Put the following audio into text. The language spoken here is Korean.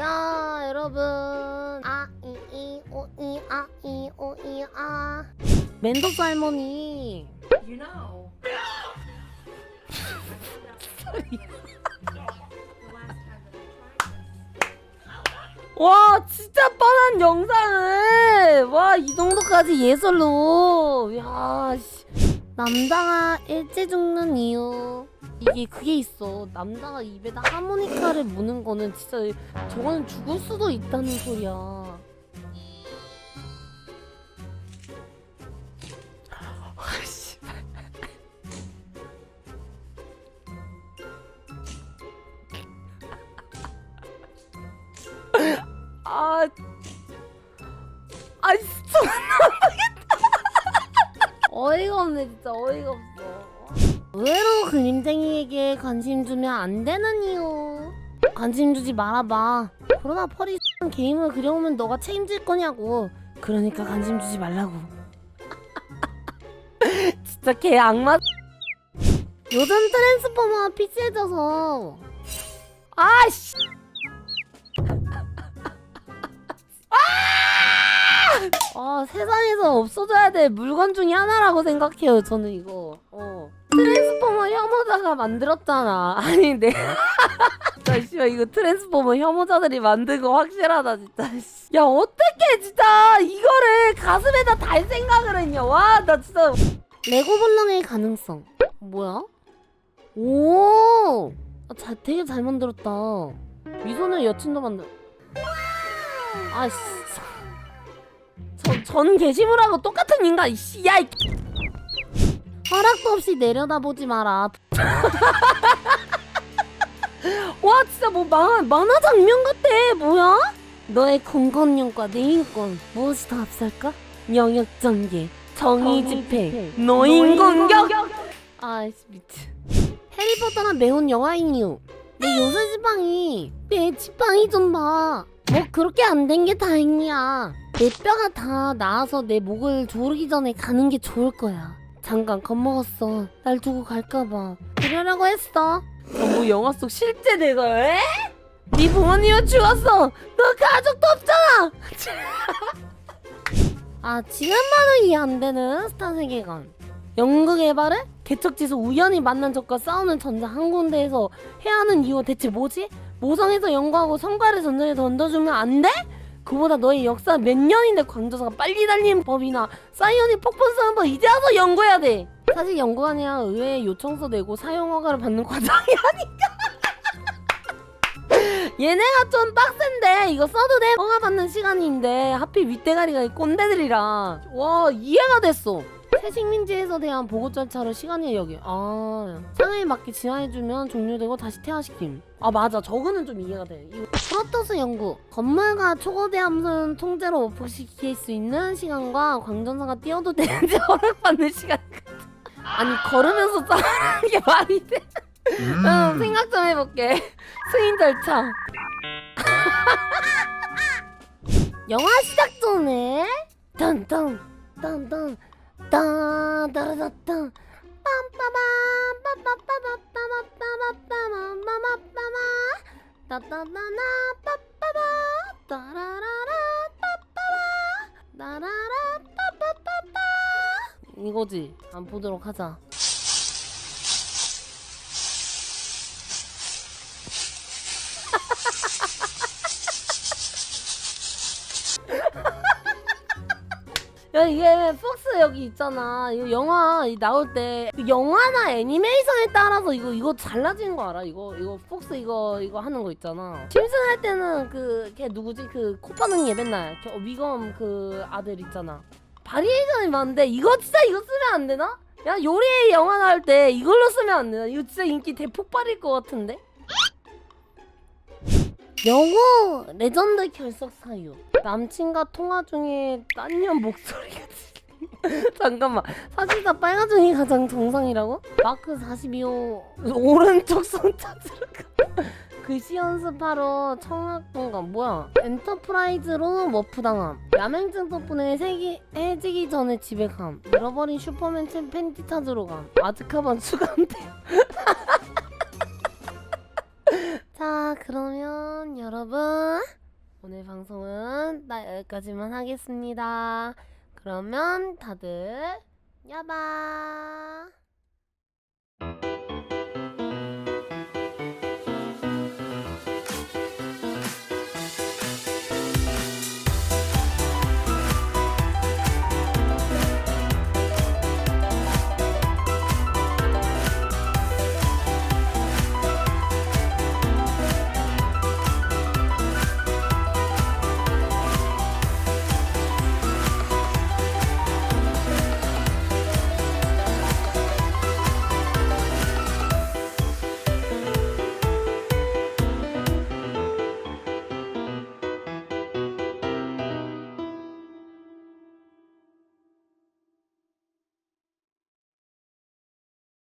자 여러분. 아이이 오이 아이 오이 아. 멘토스 할머니. You know. 와 진짜 뻔한 영상을. 와 이 정도까지 예술로. 야 씨. 남자가 일찍 죽는 이유 이게 그게 있어 남자가 입에다 하모니카를 무는 거는 진짜 저거는 죽을 수도 있다는 소리야 아. 아, 아 진짜 어이가 없네 진짜 어이가 없어. 의외로 그림쟁이에게 관심 주면 안 되는 이유. 관심 주지 말아봐. 그러나 펄이 게임을 그려오면 너가 책임질 거냐고. 그러니까 관심 주지 말라고. 진짜 개 악마. 요즘 트랜스포머가 픽시해져서. 아씨. 아 세상에서 없어져야 될 물건 중에 하나라고 생각해요 저는 이거 혐오자가 만들었잖아. 아니 내 진짜 씨발 이거 트랜스포머 혐오자들이 만든 거 확실하다 진짜. 씨. 야 어떻게 진짜. 이거를 가슴에다 달 생각을 했냐. 와 나 진짜. 레고 본능의 가능성. 뭐야? 오! 아, 자, 되게 잘 만들었다. 미소는 여친도 만들. 아씨. 전, 전 게시물하고 똑같은 인간 이씨 야 이... 허락도 없이 내려다보지 마라. 와 진짜 뭐 만, 만화 장면 같아. 뭐야? 너의 공권력과 내 인권 무엇이 더 앞설까? 영역 전개 정의 집행 노인 공격. 아이씨 미친. 해리포터는 매운 영화인 이유. 내 요새 지방이 내 지방이 좀봐. 뭐 그렇게 안 된 게 다행이야. 내 뼈가 다 나아서 내 목을 조르기 전에 가는 게 좋을 거야 잠깐 겁먹었어 날 두고 갈까봐 그러려고 했어 뭐 영화 속 실제 내가 에? 네 부모님은 죽었어 너 가족도 없잖아 아 지금 봐도 이해 안 되는 스타 세계관 연극 에바를 개척지에서 우연히 만난 적과 싸우는 전장 한 군데에서 해야 하는 이유가 대체 뭐지? 모성에서 연구하고 성과를 전장에 던져주면 안 돼? 그보다 너의 역사 몇 년인데 광저사가 빨리 달리는 법이나 사이오닉 폭풍 쓰는 법 이제 와서 연구해야 돼. 사실 아니라 의회에 요청서 내고 사용 허가를 받는 과정이 아니까. 얘네가 좀 빡센데. 이거 써도 돼? 허가 받는 시간인데. 하필 윗대가리가 이 꼰대들이라. 와 이해가 됐어 새 식민지에서 대한 보고 절차로 시간이 여기 아. 상황에 맞게 진화해주면 종료되고 다시 퇴화시킴. 아 맞아. 저거는 좀 이해가 돼. 이거 프로토스 연구. 건물과 초거대 함선 통제로 오프시킬 수 있는 시간과 광전사가 뛰어도 되는지 허락받는 시간. 아니 걸으면서 싸우는 게 말이 돼? 응, 생각 좀 해볼게. 승인 절차. 영화 시작 전에 딴딴 딴딴 따따라따. 따따따나 빠빠바 따라라라 빠빠바 따라라 빠빠빠빠. 이거지. 안 보도록 하자. 야 이게 폭스 여기 있잖아 이거 영화 이 나올 때그 영화나 애니메이션에 따라서 이거 이거 달라지는 거 알아 이거 이거 폭스 이거 이거 하는 거 있잖아 심슨 할 때는 그 걔 누구지 그 코파능이 맨날 저 위검 그 아들 있잖아 바리에이션이 많은데 이거 진짜 이거 쓰면 안 되나? 야 요리 영화 나올 때 이걸로 쓰면 안 되나? 이거 진짜 인기 대폭발일 것 같은데? 영어 레전드 결석 사유. 남친과 통화 중에 딴년 목소리가 잠깐만. 사실상 빨간종이 가장 정상이라고? 마크 42호 오른쪽 손 찾으러 가 글씨 연습하러 청학동감 뭐야? 엔터프라이즈로 머프당함. 야맹증 덕분에 세기 해지기 전에 집에 감. 잃어버린 슈퍼맨 챔 팬티 찾으러 감. 아즈카반 수감돼 자, 그러면 여러분 오늘 방송은 나 여기까지만 하겠습니다. 그러면 다들 야바.